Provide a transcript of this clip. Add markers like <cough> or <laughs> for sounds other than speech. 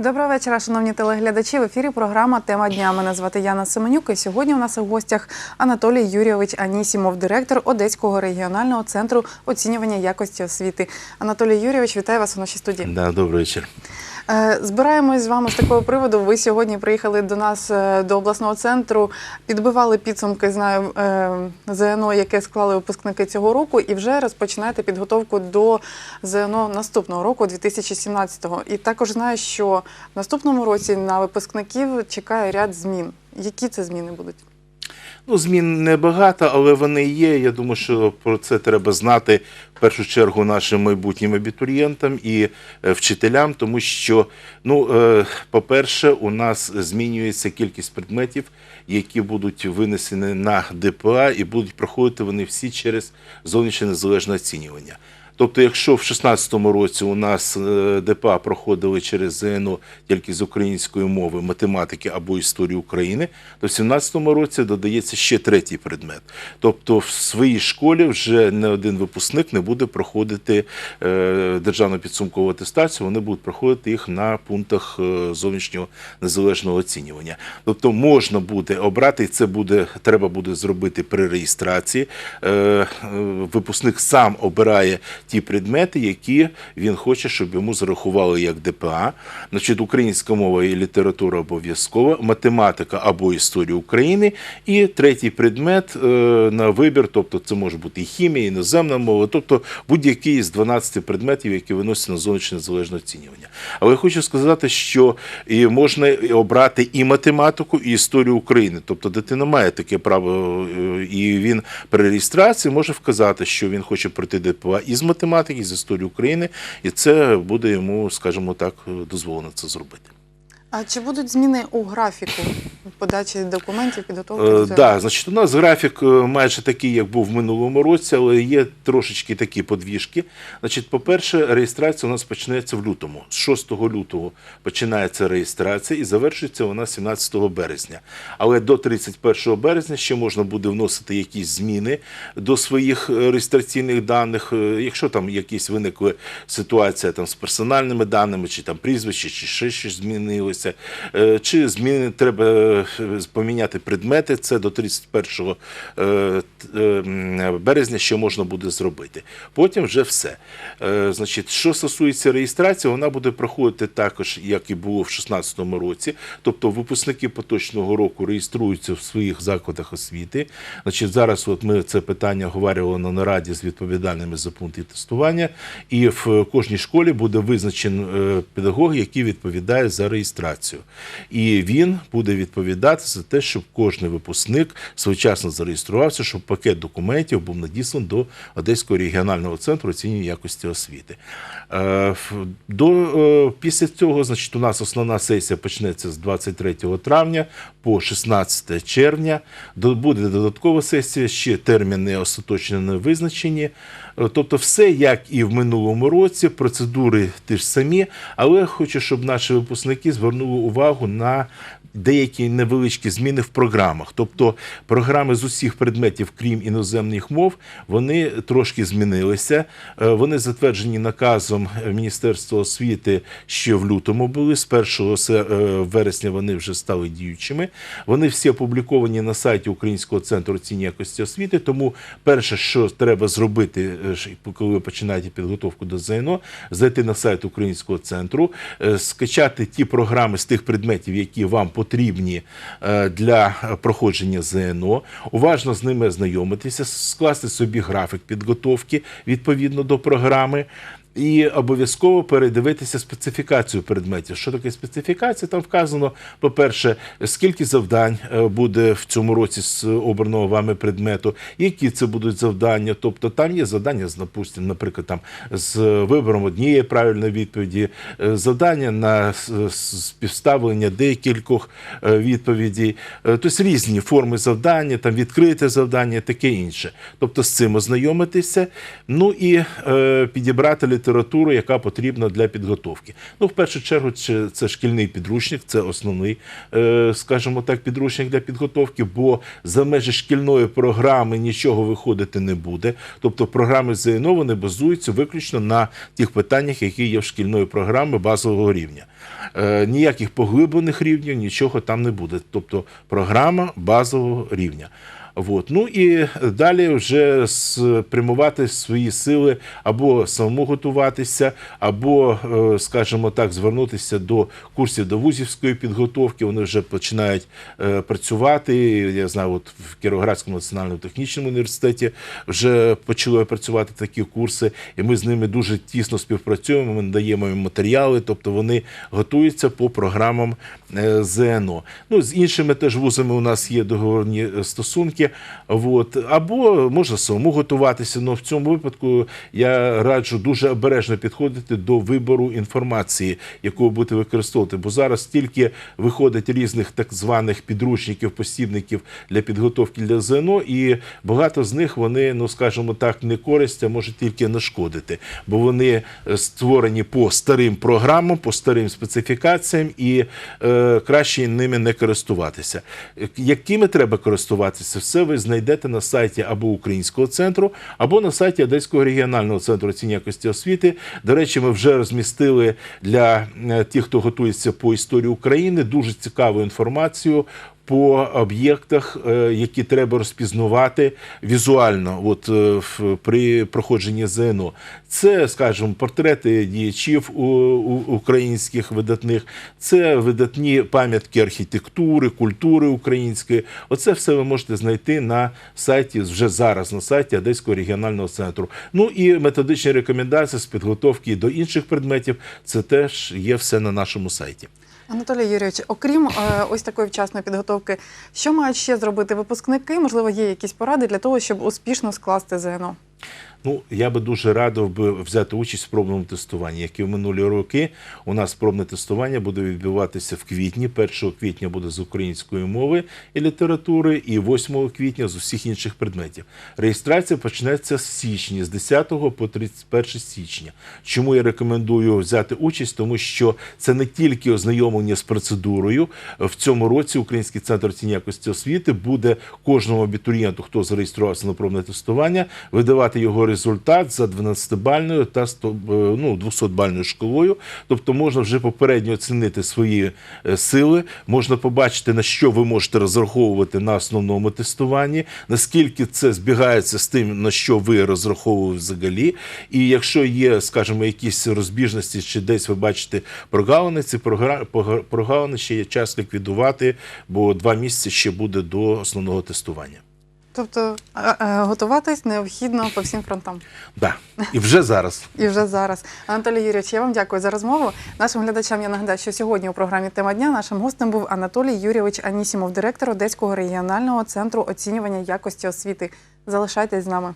Доброго вечора, шановні телеглядачі. В ефірі програма Тема дня. Мене звати Яна Семенюк. І сьогодні у нас у гостях Анатолій Юрійович Анісімов, директор Одеського регіонального центру оцінювання якості освіти. Анатолій Юрійович, вітаю вас у нашій студії. Да, добрий вечір. Е, Збираємось з вами з такого приводу. Ви сьогодні приїхали до нас е, до обласного центру, підбивали підсумки, знаю, е, ЗНО, яке склали випускники цього року, і вже розпочинаєте підготовку до ЗНО наступного року, 2017-го. І також знаю, що в наступному році на випускників чекає ряд змін. Які це зміни будуть? Ну, змін небагато, але вони є. Я думаю, що про це треба знати в першу чергу нашим майбутнім абітурієнтам і е, вчителям, тому що, ну, е, по-перше, у нас змінюється кількість предметів, які будуть винесені на ДПА, і будуть проходити вони всі через зовнішнє незалежне оцінювання. Тобто, якщо в 2016 році у нас е, ДПА проходили через ЗНО тільки з української мови, математики або історії України, то в 2017 році додається ще третій предмет. Тобто, в своїй школі вже не один випускник не буде проходити е, державну підсумкову атестацію, вони будуть проходити їх на пунктах е, зовнішнього незалежного оцінювання. Тобто можна буде обрати, і це буде треба буде зробити при реєстрації. Випускник сам обирає ті предмети, які він хоче, щоб йому зарахували як ДПА. Значить, українська мова і література обов'язкова, математика або історія України. І третій предмет е, на вибір, тобто це може бути і хімія, іноземна мова, тобто будь-який з 12 предметів, які виносять на зовнішнє незалежне оцінювання. Але я хочу сказати, що і можна обрати і математику, і історію України. Тобто дитина має таке право, е, і він при реєстрації може вказати, що він хоче пройти ДПА із математики, з історії України, і це буде йому, скажімо так, дозволено це зробити. А чи будуть зміни у графіку подачі документів, підготовки? Е, цього? да, значить, у нас графік е, майже такий, як був в минулому році, але є трошечки такі подвіжки. Значить, по-перше, реєстрація у нас почнеться в лютому. З 6 лютого починається реєстрація і завершується вона 17 березня. Але до 31 березня ще можна буде вносити якісь зміни до своїх е, реєстраційних даних. Е, Якщо там якісь виникли ситуація там з персональними даними, чи там прізвище, чи ще щось змінилося, Е, чи зміни треба е, поміняти предмети, це до 31 е, е, березня ще можна буде зробити. Потім вже все. Значить, що стосується реєстрації, вона буде проходити також, як і було в 2016 році. Тобто випускники поточного року реєструються в своїх закладах освіти. Значить, зараз от ми це питання говорили на нараді з відповідальними за пункти тестування, і в кожній школі буде визначен педагог, який відповідає за реєстрацію. І він буде відповідати за те, щоб кожен випускник своєчасно зареєструвався, щоб пакет документів був надісланий до Одеського регіонального центру оцінювання якості освіти. Е, До, е, після цього, значить, у нас основна сесія почнеться з 23 травня по 16 червня. Буде додаткова сесія, ще терміни остаточно не визначені. Е, Тобто, все як і в минулому році, процедури ті ж самі, але хочу, щоб наші випускники звернули увагу на деякі невеличкі зміни в програмах. Тобто програми з усіх предметів, крім іноземних мов, вони трошки змінилися. Е, Вони затверджені наказом Міністерства освіти ще в лютому були. З 1 е, вересня вони вже стали діючими. Вони всі опубліковані на сайті Українського центру оцінювання якості освіти. Тому перше, що треба зробити, е, коли ви починаєте підготовку до ЗНО, зайти на сайт Українського центру, скачати ті програми з тих предметів, які вам потрібні е, для проходження ЗНО, уважно з ними знайомитися, скласти собі графік підготовки відповідно до програми. І обов'язково передивитися специфікацію предметів. Що таке специфікація? Там вказано, по-перше, скільки завдань е, буде в цьому році з обраного вами предмету, які це будуть завдання. Тобто там є завдання, з, допустим, наприклад, там з вибором однієї правильної відповіді, е, завдання на співставлення декількох е, відповідей, тобто різні форми завдання, там відкрите завдання, таке інше. Тобто з цим ознайомитися. Ну і підібрати літературу, яка потрібна для підготовки. Ну, в першу чергу, це, шкільний підручник, це основний, е, скажімо так, підручник для підготовки, бо за межі шкільної програми нічого виходити не буде. Тобто програми ЗНО вони базуються виключно на тих питаннях, які є в шкільної програми базового рівня. Е, ніяких поглиблених рівнів, нічого там не буде. Тобто програма базового рівня. Вот. Ну і далі вже спрямувати свої сили або самому готуватися, або, е, скажімо так, звернутися до курсів до вузівської підготовки. Вони вже починають е, працювати. Я знаю, от в Кіровоградському національному технічному університеті вже почали працювати такі курси, і ми з ними дуже тісно співпрацюємо. Ми надаємо їм матеріали, тобто вони готуються по програмам е, ЗНО. Ну, з іншими теж вузами у нас є договорні е, стосунки. От. Або можна самому готуватися. але в цьому випадку я раджу дуже обережно підходити до вибору інформації, яку ви будете використовувати. Бо зараз стільки виходить різних так званих підручників, посібників для підготовки для ЗНО, і багато з них вони, ну скажімо так, не користь, а може тільки нашкодити, бо вони е, створені по старим програмам, по старим специфікаціям, і е, краще ними не користуватися. Е, Якими треба користуватися, все ви знайдете на сайті або Українського центру, або на сайті Одеського регіонального центру оцінювання якості освіти. До речі, ми вже розмістили для е, тих, хто готується по історії України, дуже цікаву інформацію. По об'єктах, е, які треба розпізнавати візуально, от е, при проходженні ЗНО, це, скажімо, портрети діячів українських видатних, це видатні пам'ятки архітектури, культури української. Оце все ви можете знайти на сайті вже зараз, на сайті Одеського регіонального центру. Ну і методичні рекомендації з підготовки до інших предметів. Це теж є все на нашому сайті. Анатолій Юрійович, окрім е, ось такої вчасної підготовки, що мають ще зробити випускники? Можливо, є якісь поради для того, щоб успішно скласти ЗНО? Ну, я би дуже радив би взяти участь в пробному тестуванні. Як і в минулі роки, у нас пробне тестування буде відбуватися в квітні. 1 квітня буде з української мови і літератури, і 8 квітня з усіх інших предметів. Реєстрація почнеться з січня, з 10 по 31 січня. Чому я рекомендую взяти участь? Тому що це не тільки ознайомлення з процедурою. В цьому році Український центр оцінювання якості освіти буде кожному абітурієнту, хто зареєструвався на пробне тестування, видавати його результат за 12-бальною та 100, е, ну, 200-бальною школою. Тобто можна вже попередньо оцінити свої е, сили, можна побачити, на що ви можете розраховувати на основному тестуванні, наскільки це збігається з тим, на що ви розраховували взагалі. І якщо є, скажімо, якісь розбіжності, чи десь ви бачите прогалини, ці прогалини ще є час ліквідувати, бо два місяці ще буде до основного тестування. Тобто е, е, готуватись необхідно по всім фронтам. Да. І вже зараз. <laughs> І вже зараз. Анатолій Юрійович, я вам дякую за розмову. Нашим глядачам я нагадаю, що сьогодні у програмі Тема дня нашим гостем був Анатолій Юрійович Анісімов, директор Одеського регіонального центру оцінювання якості освіти. Залишайтесь з нами.